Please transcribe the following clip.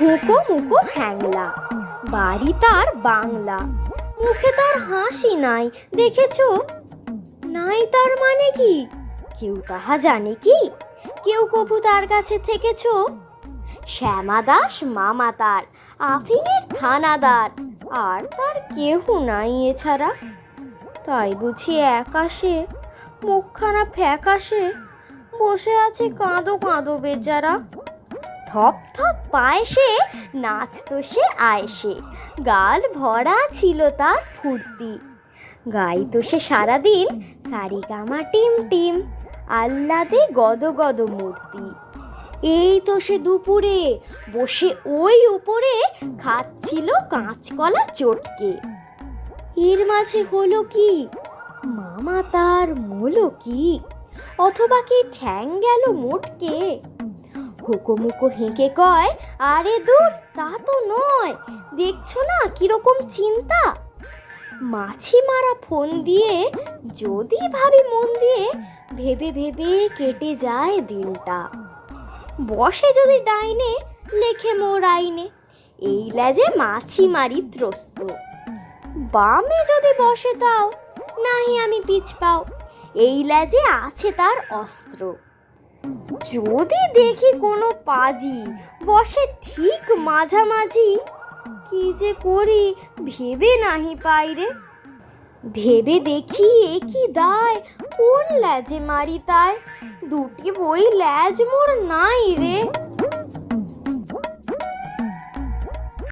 হুকো মুকো হ্যাংলা। বাড়ি তার বাংলা। মুখে তার হাসি নাই, দেখেছ? নাই তার মানে কি? কেউ তাহা জানে কি? কেউ কবু তার কাছে থেকেছো? শ্যামা দাস মামা তার, আফিনের থানাদার। আর তার কেহ নাই এছাড়া। তাই বুঝি একাশে, মুখখানা ফ্যাকাশে। বসে আছে কাঁদো কাঁদো বেচারা। থপ থপ পায় সে নাচতো সে আয়সে গাল ভরা ছিল তার ফুর্তি। গাইতো সে সারাদিন সারিগামা টিম টিম, আহ্লাদে গদ গদ মূর্তি। এই তো সে দুপুরে, বসে ওই উপরে খাচ্ছিল কাঁচকলা চটকে। এর মাঝে হলো কি? মামা তার মলো কি? অথবা কি ঠ্যাং গেল মোটকে? হুকোমুকো হেঁকে কয়, আরে দূর, তা তো নয়। দেখছ না কীরকম চিন্তা? মাছি মারা ফোন দিয়ে যদি ভাবি মন দিয়ে ভেবে ভেবে কেটে যায় দিনটা। বসে যদি ডাইনে, লেখে মোর আইনে। এই লেজে মাছি মারি ত্রস্ত। বামে যদি বসে তাও নাহি আমি পিছ পাও। এই লেজে আছে তার অস্ত্র। যদি দেখি কোনো পাজি বসে ঠিক মাঝামাঝি, কি যে করি ভেবে নাহি পাইরে ভেবে দেখি এ কি দায়, কোন ল্যাজে মারি তাই দুটি বই ল্যাজ মোর নাই রে।